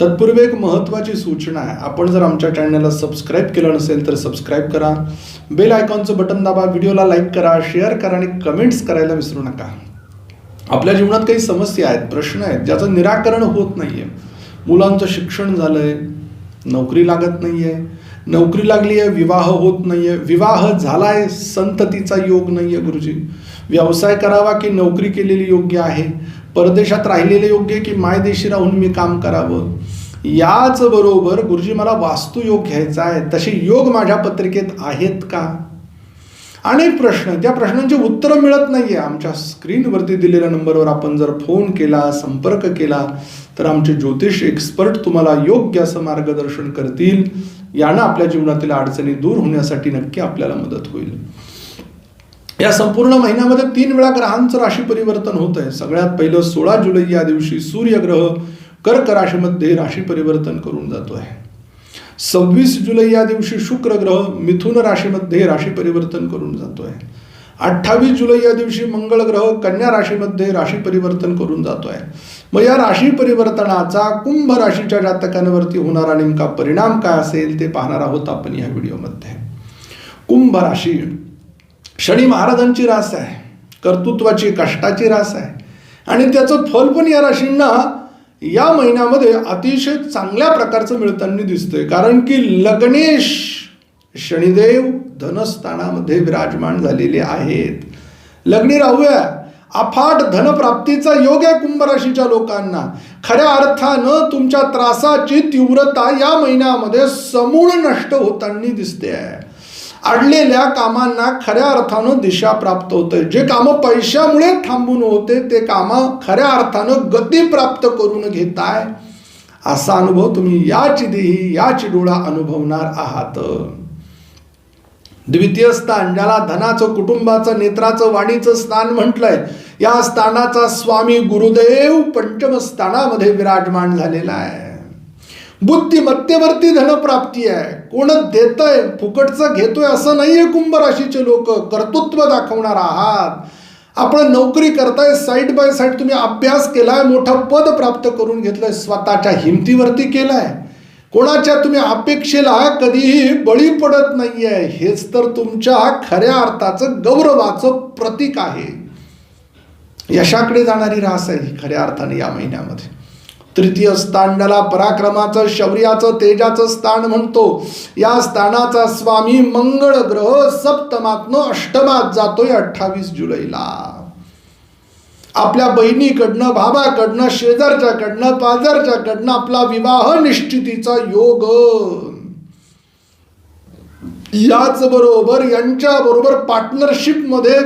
तत्पूर्वी एक महत्त्वाची सूचना आहे. आपण जर आमच्या चॅनलला सबस्क्राईब केलं नसेल तर सबस्क्राईब करा. बेल आयकॉनचं बटन दाबा व्हिडिओला लाईक करा शेअर करा आणि कमेंट्स करायला विसरू नका. आपल्या जीवनात काही समस्या आहेत प्रश्न आहेत ज्याचं निराकरण होत नाही आहे मुलांचं शिक्षण झालंय नोकरी लागत नाहीये. नोकरी लागली आहे विवाह होत नाही आहे विवाह झाला आहे संततीचा योग नाही आहे गुरुजी. व्यवसाय करावा की नोकरी केलेली योग्य आहे? परदेशात राहिलेले योग्य आहे की मायदेशी राहून मी काम करावं? याच बरोबर गुरुजी मला वास्तुयोग घ्यायचा आहे. तसे योग माझ्या पत्रिकेत आहेत का? अनेक प्रश्न. त्या प्रश्नांची उत्तरं मिळत नाही आहे आमच्या स्क्रीनवरती दिलेल्या नंबरवर आपण जर फोन केला संपर्क केला तर आमचे ज्योतिष एक्सपर्ट तुम्हाला योग्य असं मार्गदर्शन करतील. यानं आपल्या जीवनातील अडचणी दूर होण्यासाठी नक्की आपल्याला मदत होईल. या संपूर्ण महिन्यामध्ये तीन वेळा ग्रहांचं राशी परिवर्तन होत आहे सगळ्यात पहिलं सोळा जुलै या दिवशी सूर्यग्रह कर्क राशीमध्ये राशी परिवर्तन करून जातो आहे सव्वीस जुलै या दिवशी शुक्र ग्रह मिथुन राशीमध्ये राशी परिवर्तन करून जातो आहे अठ्ठावीस जुलै या दिवशी मंगळ ग्रह कन्या राशीमध्ये राशी परिवर्तन करून जातो आहे मग या राशी परिवर्तनाचा कुंभ राशीच्या जातकांवरती होणारा नेमका परिणाम काय असेल ते पाहणार आहोत आपण या व्हिडिओमध्ये. कुंभ राशी शनी महाराजांची रास आहे कर्तृत्वाची कष्टाची रास आहे. आणि त्याचं फल पण या राशींना या महिन्यामध्ये अतिशय चांगल्या प्रकारचं मिळताना दिसतंय. कारण की लग्नेश शनिदेव धनस्थानामध्ये विराजमान झालेले आहेत. लग्नी राहूया. अफाट धनप्राप्तीचा योग आहे कुंभराशीच्या लोकांना. खऱ्या अर्थानं तुमच्या त्रासाची तीव्रता या महिन्यामध्ये समूळ नष्ट होताना दिसते आहे. अडलेल्या कामांना खऱ्या अर्थानं दिशा प्राप्त होते जे कामं पैशामुळे थांबून होते ते कामं खऱ्या अर्थानं गती प्राप्त करून घेताय असा अनुभव तुम्ही याची देही याची डोळा अनुभवणार आहात. द्वितीय स्थान ज्याला धनाचं कुटुंबाचं नेत्राचं वाणीचं स्थान म्हटलंय या स्थानाचा स्वामी गुरुदेव पंचम स्थानामध्ये विराजमान झालेला आहे. बुद्धिमत्तेवरती धनप्राप्ती आहे. कोण देतय फुकटचं घेतोय असं नाहीये कुंभ राशीचे लोक. कर्तृत्व दाखवणार आहात. आपण नोकरी करताय साईड बाय साईड तुम्ही अभ्यास केलाय मोठं पद प्राप्त करून घेतलंय स्वतःच्या हिमतीवरती केलाय. कोणाच्या तुम्ही अपेक्षेला कधीही बळी पडत नाहीये. हेच तर तुमच्या खऱ्या अर्थाचं गौरवाचं प्रतीक आहे. यशाकडे जाणारी रास आहे ही खऱ्या अर्थाने या महिन्यामध्ये. तृतीय स्थान ज्याला पराक्रमाचं शौर्याचं तेजाचं स्थान म्हणतो. या स्थानाचा स्वामी मंगळ ग्रह सप्तमातनं अष्टमात जातोय अठ्ठावीस जुलैला. आपल्या बहिणीकडनं भावाकडनं शेजारच्याकडनं पाजारच्याकडनं आपला विवाह निश्चितीचा योग. याच बरोबर यांच्या बरोबर पार्टनरशिपमध्ये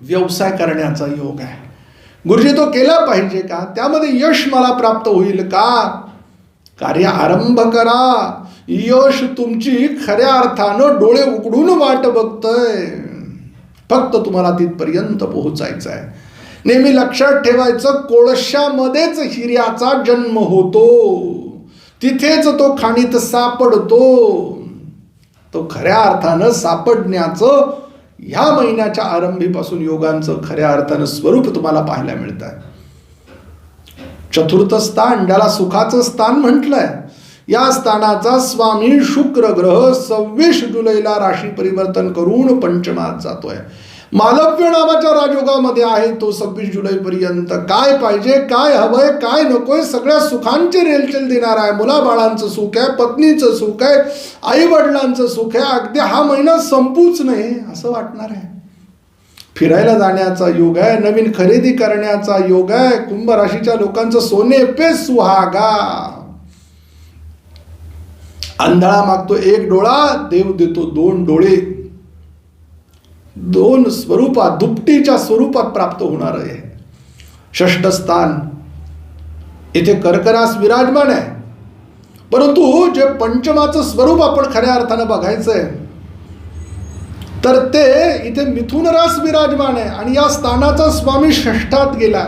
व्यवसाय करण्याचा योग आहे. गुरुजी तो केला पाहिजे का? त्यामध्ये यश मला प्राप्त होईल का? कार्य आरंभ करा. यश तुमची खऱ्या अर्थानं डोळे उघडून वाट बघतय. फक्त तुम्हाला तिथपर्यंत पोहोचायचं आहे नेहमी लक्षात ठेवायचं कोळशामध्येच हिऱ्याचा जन्म होतो. तिथेच तो खाणीत सापडतो. तो खऱ्या अर्थानं सापडण्याचं ह्या महिन्याच्या आरंभीपासून योगांचं खऱ्या अर्थानं स्वरूप तुम्हाला पाहायला मिळत आहे चतुर्थ स्थान ज्याला सुखाचं स्थान म्हटलंय या स्थानाचा स्वामी शुक्र ग्रह सव्वीस जुलैला राशी परिवर्तन करून पंचमात जातोय. मालव्य नावाच्या राजयोगामध्ये आहे तो सव्वीस जुलैपर्यंत काय पाहिजे काय हवंय काय नकोय सगळ्या सुखांचे रेलचेल देणार आहे. मुलाबाळांचं सुख आहे पत्नीचं सुख आहे आई वडिलांचं सुख आहे. अगदी हा महिना संपूच नाही असं वाटणार आहे. फिरायला जाण्याचा योग आहे नवीन खरेदी करण्याचा योग आहे. कुंभ राशीच्या लोकांचं सोने पे सुहागा. आंधळा मागतो एक डोळा देव देतो दोन डोळे. दोन स्वरूपात दुपटीच्या स्वरूपात प्राप्त होणार आहे. षष्ठ स्थान इथे कर्करास विराजमान आहे. परंतु जे पंचमाचं स्वरूप आपण खऱ्या अर्थानं बघायचं आहे तर ते इथे मिथुन रास विराजमान आहे आणि या स्थानाचा स्वामी षष्ठात गेला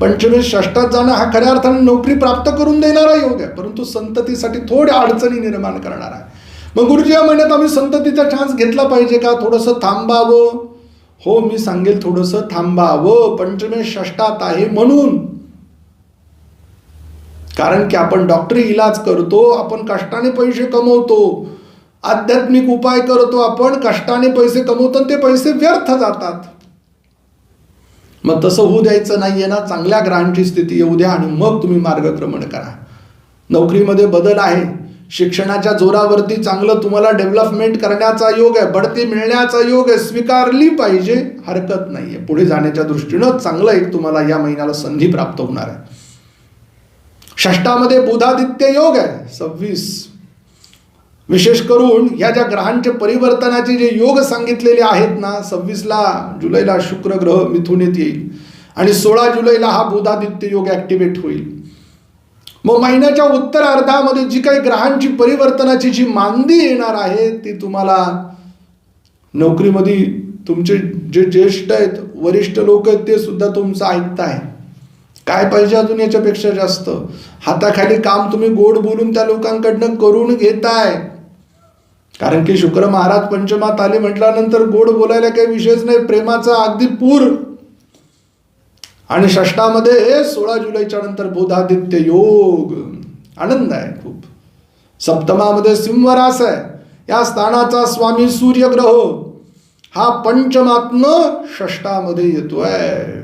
पंचमी षष्ठात जाणं हा खऱ्या अर्थाने नोकरी प्राप्त करून देणारा योग आहे परंतु संततीसाठी थोड्या अडचणी निर्माण करणार आहे. मग गुरुजी या महिन्यात आम्ही संततीचा चान्स घेतला पाहिजे का? थोडंसं थांबावं. हो मी सांगेल थोडंसं थांबावं. पंचमे षष्ठात आहे म्हणून. कारण की आपण डॉक्टरी इलाज करतो आपण कष्टाने पैसे कमवतो. आध्यात्मिक उपाय करतो आपण कष्टाने पैसे कमवतो ते पैसे व्यर्थ जातात. मग तसं होऊ द्यायचं नाहीये ना. चांगल्या ग्रहांची स्थिती येऊ द्या आणि मग तुम्ही मार्गक्रमण करा. नोकरीमध्ये बदल आहे. शिक्षणाच्या जोरावरती चांगलं तुम्हाला डेव्हलपमेंट करण्याचा योग आहे बढती मिळण्याचा योग आहे स्वीकारली पाहिजे हरकत नाहीये. पुढे जाण्याच्या दृष्टीनं चांगलं एक तुम्हाला या महिन्याला संधी प्राप्त होणार आहे. षष्टामध्ये बुधादित्य योग आहे सव्वीस. विशेष करून ह्या ज्या ग्रहांचे परिवर्तनाचे जे योग सांगितलेले आहेत ना सव्वीसला जुलैला शुक्र ग्रह मिथुनेत येईल आणि सोळा जुलैला हा बुधादित्य योग ॲक्टिवेट होईल. मग महिन्याच्या उत्तरार्धामध्ये जी काही ग्रहांची परिवर्तनाची जी मांदी येणार आहे ती तुम्हाला नोकरीमध्ये तुमचे जे ज्येष्ठ आहेत वरिष्ठ लोक आहेत ते सुद्धा तुमचं ऐकताय. काय पाहिजे अजून याच्यापेक्षा जास्त? हाताखाली काम तुम्ही गोड बोलून त्या लोकांकडनं करून घेताय. कारण की शुक्र महाराज पंचमात आले म्हटल्यानंतर गोड बोलायला काही विषयच नाही प्रेमाचा अगदी पूर. आणि षष्टामध्ये सोळा जुलैच्या नंतर बोधादित्य योग. आनंद आहे खूप. सप्तमामध्ये सिंहरास आहे. या स्थानाचा स्वामी सूर्यग्रह हा पंचमात्म षष्टामध्ये येतोय.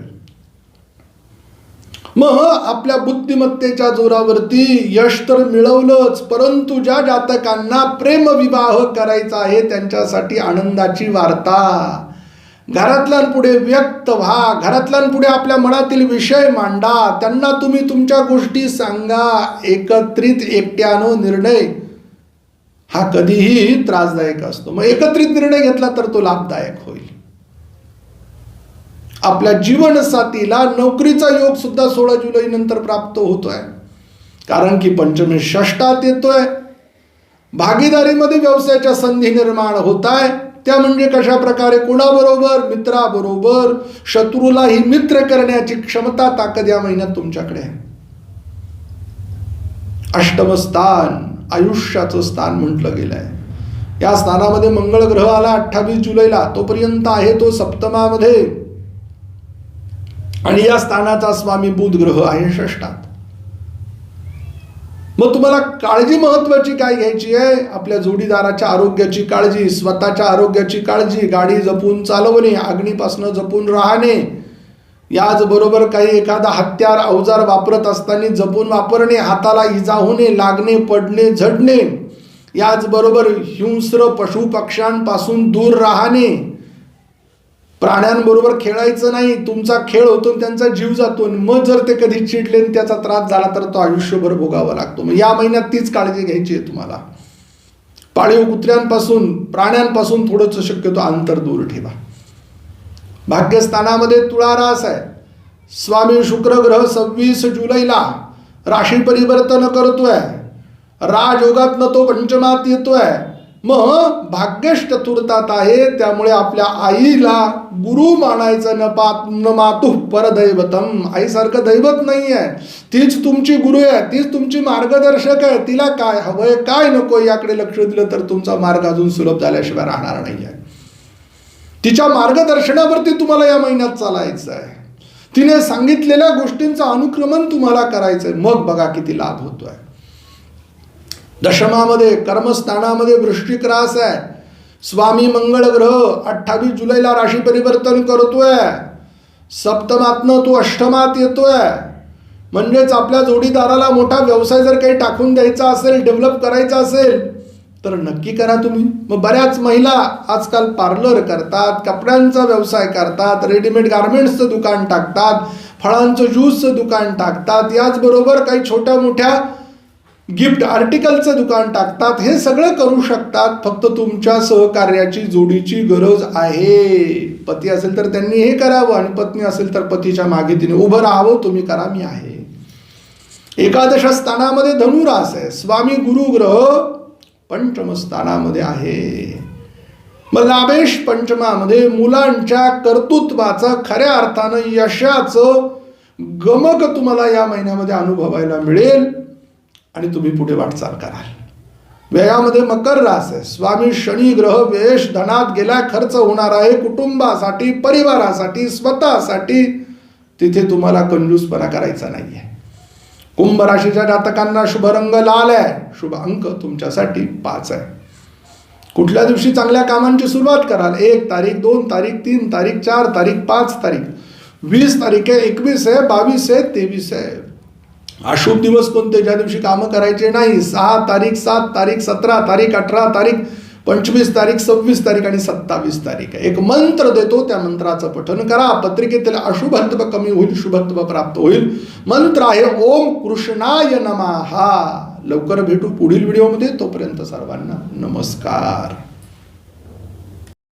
मग आपल्या बुद्धिमत्तेच्या जोरावरती यश तर मिळवलंच परंतु ज्या जातकांना प्रेमविवाह करायचा आहे त्यांच्यासाठी आनंदाची वार्ता. घरातल्यांपुढे व्यक्त व्हा. घरातल्यांपुढे आपल्या मनातील विषय मांडा. त्यांना तुम्ही तुमच्या गोष्टी सांगा. एकत्रित एकट्यानं निर्णय हा कधीही त्रासदायक असतो. मग एकत्रित निर्णय घेतला तर तो लाभदायक होईल. आपल्या जीवनसाथीला नोकरीचा योग सुद्धा सोळा जुलै नंतर प्राप्त होतोय. कारण की पंचमी षष्टात येतोय. भागीदारीमध्ये व्यवसायाच्या संधी निर्माण होत आहे त्या म्हणजे कशा प्रकारे कोणाबरोबर? मित्राबरोबर. शत्रूलाही मित्र करण्याची क्षमता ताकद या महिन्यात तुमच्याकडे आहे. अष्टम स्थान आयुष्याचं स्थान म्हटलं गेलं आहे या स्थानामध्ये मंगळ ग्रह आला अठ्ठावीस जुलैला. तोपर्यंत आहे तो सप्तमामध्ये. आणि या स्थानाचा स्वामी बुध ग्रह आहे षष्टात मग तुम्हाला काळजी महत्वाची काय घ्यायची आहे? आपल्या जोडीदाराच्या आरोग्याची काळजी स्वतःच्या आरोग्याची काळजी गाडी जपून चालवणे अग्नीपासनं जपून राहणे. याचबरोबर काही एखादा हत्यार अवजार वापरत असताना जपून वापरणे हाताला इजा होणे लागणे पडणे झडणे. याचबरोबर हिंस्र पशुपक्ष्यांपासून दूर राहणे. प्राण्यांबरोबर खेळायचं नाही तुमचा खेळ होतो आणि त्यांचा जीव जातो आणि मग जर ते कधी चिडले आणि त्याचा त्रास झाला तर तो आयुष्यभर भोगावा लागतो. मग या महिन्यात तीच काळजी घ्यायची आहे तुम्हाला. पाळीव कुत्र्यांपासून प्राण्यांपासून थोडंसं शक्यतो अंतर दूर ठेवा. भाग्यस्थानामध्ये तुळारास आहे. स्वामी शुक्र ग्रह सव्वीस जुलैला राशी परिवर्तन करतोय. राजयोगातनं तो पंचमात येतोय. मग भाग्यश चतुर्थात आहे त्यामुळे आपल्या आईला गुरु मानायचं न पात न मातु परदैवतम. आईसारखं दैवत नाही आहे तीच तुमची गुरु आहे तीच तुमची मार्गदर्शक आहे. तिला काय हवंय काय नको याकडे लक्ष दिलं तर तुमचा मार्ग अजून सुलभ झाल्याशिवाय राहणार नाही आहे तिच्या मार्गदर्शनावरती तुम्हाला या महिन्यात चालायचं आहे तिने सांगितलेल्या गोष्टींचं अनुक्रमण तुम्हाला करायचंय. मग बघा किती लाभ होतोय. दशमामध्ये कर्मस्थानामध्ये वृश्चिक रास आहे. स्वामी मंगळ ग्रह अठ्ठावीस जुलैला राशी परिवर्तन करतोय. सप्तमातनं तो अष्टमात येतोय. म्हणजेच आपल्या जोडीदाराला मोठा व्यवसाय जर काही टाकून द्यायचा असेल डेव्हलप करायचा असेल तर नक्की करा तुम्ही. मग बऱ्याच महिला आजकाल पार्लर करतात कपड्यांचा व्यवसाय करतात रेडीमेड गार्मेंट्सचं दुकान टाकतात फळांचं ज्यूसचं दुकान टाकतात. याचबरोबर काही छोट्या मोठ्या गिफ्ट आर्टिकलचं दुकान टाकतात हे सगळं करू शकतात फक्त तुमच्या सहकार्याची जोडीची गरज आहे. पती असेल तर त्यांनी हे करावं आणि पत्नी असेल तर पतीच्या मागे तिने उभं राहावं तुम्ही करा मी आहे. एकादश स्थानामध्ये धनुरास आहे. स्वामी गुरु ग्रह पंचम स्थानामध्ये आहे. मग लाभेश पंचमामध्ये मुलांच्या कर्तृत्वाचं खऱ्या अर्थानं यशाचं गमक तुम्हाला या महिन्यामध्ये अनुभवायला मिळेल. आणि तुम्ही पुढे वाटचाल कराल. व्ययामध्ये मकर रास आहे. स्वामी शनी ग्रह वेश धनात गेला खर्च होणार आहे. कुटुंबासाठी परिवारासाठी स्वतःसाठी. तिथे तुम्हाला कंजूसपणा करायचा नाही आहे कुंभ राशीच्या जातकांना शुभ रंग लाल आहे. शुभ अंक तुमच्यासाठी पाच आहे. कुठल्या दिवशी चांगल्या कामांची सुरुवात कराल? एक तारीख दोन तारीख तीन तारीख चार तारीख पाच तारीख. वीस तारीख आहे एकवीस आहे बावीस आहे तेवीस आहे. अशुभ दिवस कोणते ज्या दिवशी कामं करायचे नाही सहा तारीख सात तारीख सतरा तारीख अठरा तारीख पंचवीस तारीख सव्वीस तारीख आणि सत्तावीस तारीख. एक मंत्र देतो त्या मंत्राचं पठन करा. पत्रिकेतील अशुभत्व कमी होईल शुभत्व प्राप्त होईल. मंत्र आहे ओम कृष्णाय नमहा लवकर भेटू पुढील व्हिडिओमध्ये. तोपर्यंत सर्वांना नमस्कार.